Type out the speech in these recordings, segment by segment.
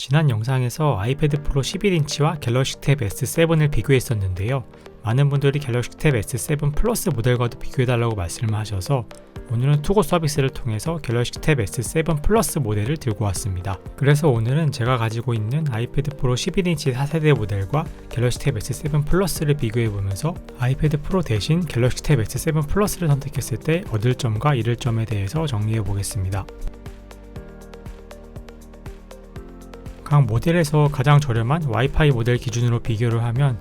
지난 영상에서 아이패드 프로 11인치와 갤럭시 탭 S7을 비교했었는데요. 많은 분들이 갤럭시 탭 S7 플러스 모델과도 비교해달라고 말씀을 하셔서 오늘은 투고 서비스를 통해서 갤럭시 탭 S7 플러스 모델을 들고 왔습니다. 그래서 오늘은 제가 가지고 있는 아이패드 프로 11인치 4세대 모델과 갤럭시 탭 S7 플러스를 비교해보면서 아이패드 프로 대신 갤럭시 탭 S7 플러스를 선택했을 때 얻을 점과 잃을 점에 대해서 정리해보겠습니다. 각 모델에서 가장 저렴한 와이파이 모델 기준으로 비교를 하면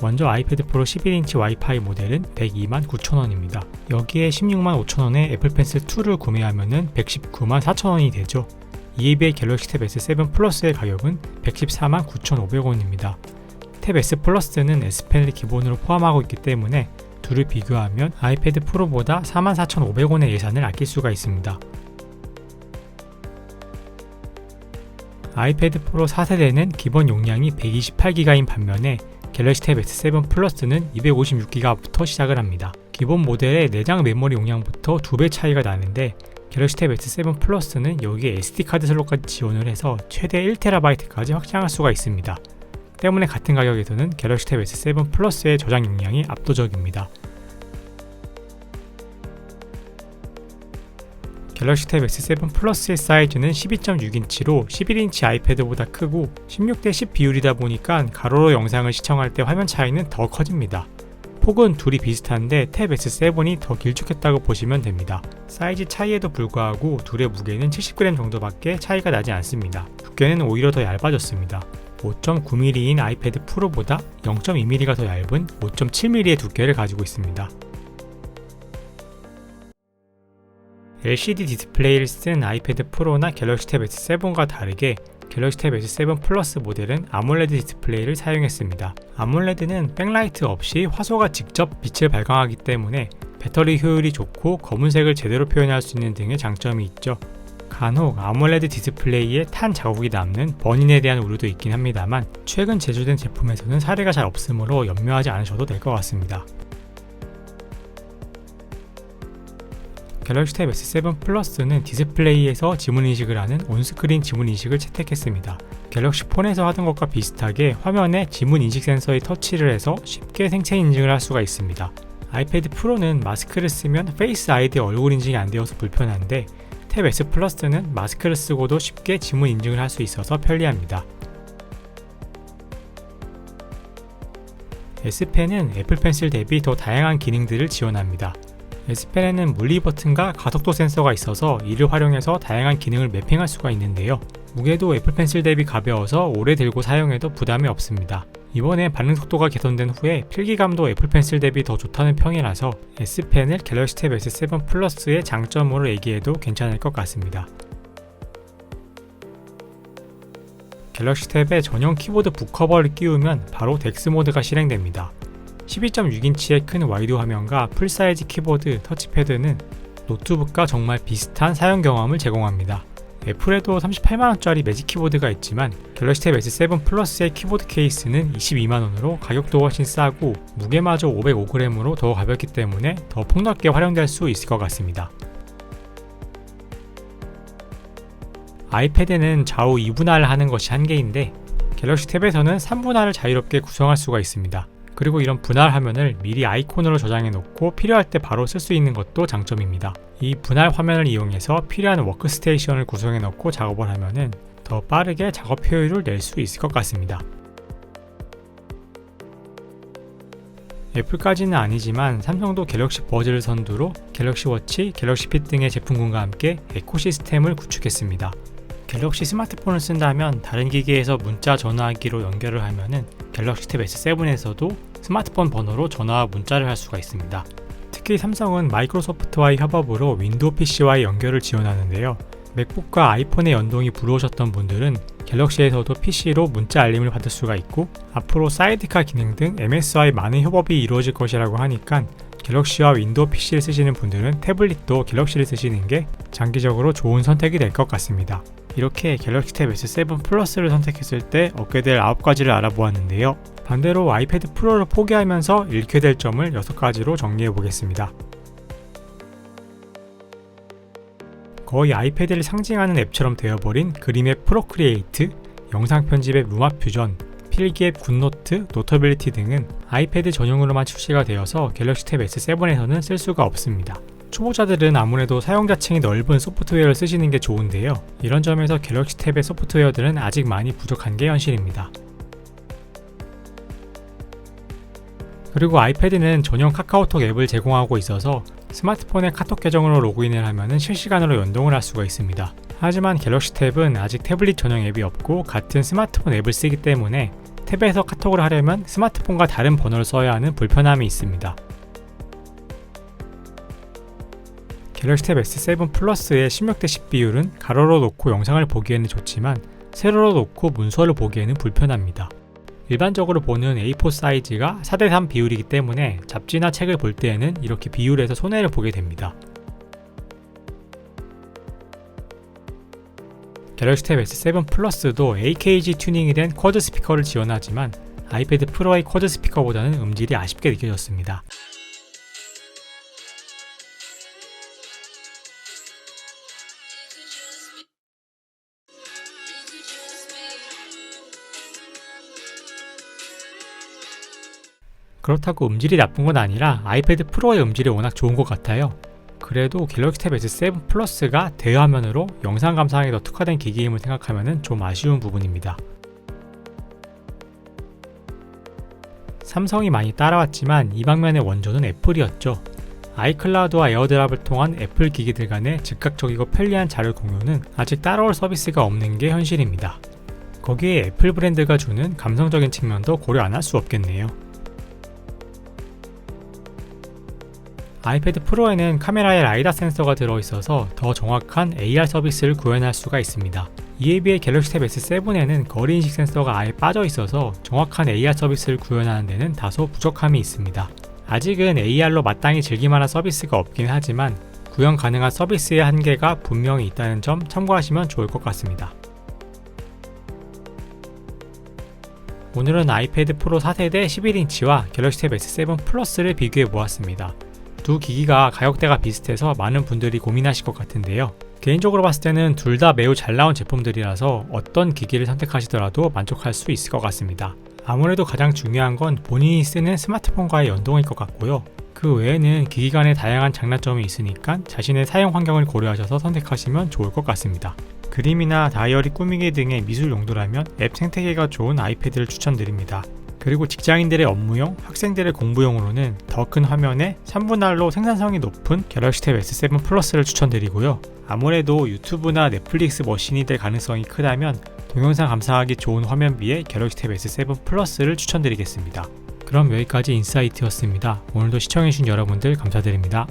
먼저 아이패드 프로 11인치 와이파이 모델은 102만 9천원입니다. 여기에 16만 5천원에 애플 펜슬 2를 구매하면 119만 4천원이 되죠. 이에 비해 갤럭시 탭 S7 플러스의 가격은 114만 9,500원입니다. 탭 S 플러스는 S펜을 기본으로 포함하고 있기 때문에 둘을 비교하면 아이패드 프로보다 44,500원의 예산을 아낄 수가 있습니다. 아이패드 프로 4세대는 기본 용량이 128기가인 반면에 갤럭시 탭 S7 플러스는 256기가부터 시작을 합니다. 기본 모델의 내장 메모리 용량부터 2배 차이가 나는데 갤럭시 탭 S7 플러스는 여기에 SD카드 슬롯까지 지원을 해서 최대 1TB까지 확장할 수가 있습니다. 때문에 같은 가격에서는 갤럭시 탭 S7 플러스의 저장 용량이 압도적입니다. 갤럭시 탭 S7 플러스의 사이즈는 12.6인치로 11인치 아이패드보다 크고 16대 10 비율이다 보니까 가로로 영상을 시청할 때 화면 차이는 더 커집니다. 폭은 둘이 비슷한데 탭 S7이 더 길쭉했다고 보시면 됩니다. 사이즈 차이에도 불구하고 둘의 무게는 70g 정도밖에 차이가 나지 않습니다. 두께는 오히려 더 얇아졌습니다. 5.9mm인 아이패드 프로보다 0.2mm가 더 얇은 5.7mm의 두께를 가지고 있습니다. LCD 디스플레이를 쓴 아이패드 프로나 갤럭시 탭 S7과 다르게 갤럭시 탭 S7 플러스 모델은 아몰레드 디스플레이를 사용했습니다. 아몰레드는 백라이트 없이 화소가 직접 빛을 발광하기 때문에 배터리 효율이 좋고 검은색을 제대로 표현할 수 있는 등의 장점이 있죠. 간혹 아몰레드 디스플레이에 탄 자국이 남는 버닌에 대한 우려도 있긴 합니다만 최근 제조된 제품에서는 사례가 잘 없으므로 염려하지 않으셔도 될 것 같습니다. 갤럭시 탭 S7 플러스는 디스플레이에서 지문 인식을 하는 온스크린 지문 인식을 채택했습니다. 갤럭시 폰에서 하던 것과 비슷하게 화면에 지문 인식 센서에 터치를 해서 쉽게 생체 인증을 할 수가 있습니다. 아이패드 프로는 마스크를 쓰면 페이스 아이디 얼굴 인증이 안 되어서 불편한데 탭 S 플러스는 마스크를 쓰고도 쉽게 지문 인증을 할 수 있어서 편리합니다. S펜은 애플 펜슬 대비 더 다양한 기능들을 지원합니다. S펜에는 물리 버튼과 가속도 센서가 있어서 이를 활용해서 다양한 기능을 매핑할 수가 있는데요. 무게도 애플 펜슬 대비 가벼워서 오래 들고 사용해도 부담이 없습니다. 이번에 반응 속도가 개선된 후에 필기감도 애플 펜슬 대비 더 좋다는 평이라서 S펜을 갤럭시 탭 S7 플러스의 장점으로 얘기해도 괜찮을 것 같습니다. 갤럭시 탭에 전용 키보드 북커버를 끼우면 바로 덱스 모드가 실행됩니다. 12.6인치의 큰 와이드 화면과 풀사이즈 키보드, 터치패드는 노트북과 정말 비슷한 사용 경험을 제공합니다. 애플에도 38만원짜리 매직 키보드가 있지만 갤럭시 탭 S7 플러스의 키보드 케이스는 22만원으로 가격도 훨씬 싸고 무게마저 505g으로 더 가볍기 때문에 더 폭넓게 활용될 수 있을 것 같습니다. 아이패드는 좌우 2분할을 하는 것이 한계인데 갤럭시 탭에서는 3분할을 자유롭게 구성할 수가 있습니다. 그리고 이런 분할 화면을 미리 아이콘으로 저장해 놓고 필요할 때 바로 쓸 수 있는 것도 장점입니다. 이 분할 화면을 이용해서 필요한 워크스테이션을 구성해 놓고 작업을 하면은 더 빠르게 작업 효율을 낼 수 있을 것 같습니다. 애플까지는 아니지만 삼성도 갤럭시 버즈를 선두로 갤럭시 워치, 갤럭시 핏 등의 제품군과 함께 에코시스템을 구축했습니다. 갤럭시 스마트폰을 쓴다면 다른 기기에서 문자 전화하기로 연결을 하면은 갤럭시 탭 S7에서도 스마트폰 번호로 전화와 문자를 할 수가 있습니다. 특히 삼성은 마이크로소프트와의 협업으로 윈도우 PC와의 연결을 지원하는데요. 맥북과 아이폰의 연동이 부러우셨던 분들은 갤럭시에서도 PC로 문자 알림을 받을 수가 있고 앞으로 사이드카 기능 등 MS와의 많은 협업이 이루어질 것이라고 하니까 갤럭시와 윈도우 PC를 쓰시는 분들은 태블릿도 갤럭시를 쓰시는 게 장기적으로 좋은 선택이 될 것 같습니다. 이렇게 갤럭시 탭 S7 플러스를 선택했을 때 얻게 될 9가지를 알아보았는데요. 반대로 아이패드 프로를 포기하면서 잃게 될 점을 6가지로 정리해 보겠습니다. 거의 아이패드를 상징하는 앱처럼 되어버린 그림의 프로크리에이트 영상 편집 앱 루마 퓨전, 필기 앱 굿노트, 노터빌리티 등은 아이패드 전용으로만 출시가 되어서 갤럭시 탭 S7에서는 쓸 수가 없습니다. 초보자들은 아무래도 사용자층이 넓은 소프트웨어를 쓰시는 게 좋은데요. 이런 점에서 갤럭시 탭의 소프트웨어들은 아직 많이 부족한 게 현실입니다. 그리고 아이패드는 전용 카카오톡 앱을 제공하고 있어서 스마트폰의 카톡 계정으로 로그인을 하면 실시간으로 연동을 할 수가 있습니다. 하지만 갤럭시 탭은 아직 태블릿 전용 앱이 없고 같은 스마트폰 앱을 쓰기 때문에 탭에서 카톡을 하려면 스마트폰과 다른 번호를 써야 하는 불편함이 있습니다. 갤럭시 탭 S7 플러스의 16대 10 비율은 가로로 놓고 영상을 보기에는 좋지만 세로로 놓고 문서를 보기에는 불편합니다. 일반적으로 보는 A4 사이즈가 4대3 비율이기 때문에 잡지나 책을 볼 때에는 이렇게 비율에서 손해를 보게 됩니다. 갤럭시 탭 S7 플러스도 AKG 튜닝이 된 쿼드 스피커를 지원하지만 아이패드 프로의 쿼드 스피커보다는 음질이 아쉽게 느껴졌습니다. 그렇다고 음질이 나쁜 건 아니라 아이패드 프로의 음질이 워낙 좋은 것 같아요. 그래도 갤럭시 탭 S7 플러스가 대화면으로 영상 감상에 더 특화된 기기임을 생각하면 좀 아쉬운 부분입니다. 삼성이 많이 따라왔지만 이 방면의 원조는 애플이었죠. 아이클라우드와 에어드랍을 통한 애플 기기들 간의 즉각적이고 편리한 자료 공유는 아직 따라올 서비스가 없는 게 현실입니다. 거기에 애플 브랜드가 주는 감성적인 측면도 고려 안 할 수 없겠네요. 아이패드 프로에는 카메라에 라이다 센서가 들어있어서 더 정확한 AR 서비스를 구현할 수가 있습니다. 이에 비해 갤럭시 탭 S7에는 거리 인식 센서가 아예 빠져 있어서 정확한 AR 서비스를 구현하는 데는 다소 부족함이 있습니다. 아직은 AR로 마땅히 즐기만한 서비스가 없긴 하지만 구현 가능한 서비스의 한계가 분명히 있다는 점 참고하시면 좋을 것 같습니다. 오늘은 아이패드 프로 4세대 11인치와 갤럭시 탭 S7 플러스를 비교해 보았습니다. 두 기기가 가격대가 비슷해서 많은 분들이 고민하실 것 같은데요. 개인적으로 봤을 때는 둘 다 매우 잘 나온 제품들이라서 어떤 기기를 선택하시더라도 만족할 수 있을 것 같습니다. 아무래도 가장 중요한 건 본인이 쓰는 스마트폰과의 연동일 것 같고요. 그 외에는 기기 간의 다양한 장단점이 있으니까 자신의 사용 환경을 고려하셔서 선택하시면 좋을 것 같습니다. 그림이나 다이어리 꾸미기 등의 미술 용도라면 앱 생태계가 좋은 아이패드를 추천드립니다. 그리고 직장인들의 업무용, 학생들의 공부용으로는 더 큰 화면에 3분할로 생산성이 높은 갤럭시 탭 S7 플러스를 추천드리고요. 아무래도 유튜브나 넷플릭스 머신이 될 가능성이 크다면 동영상 감상하기 좋은 화면비에 갤럭시 탭 S7 플러스를 추천드리겠습니다. 그럼 여기까지 인사이트였습니다. 오늘도 시청해주신 여러분들 감사드립니다.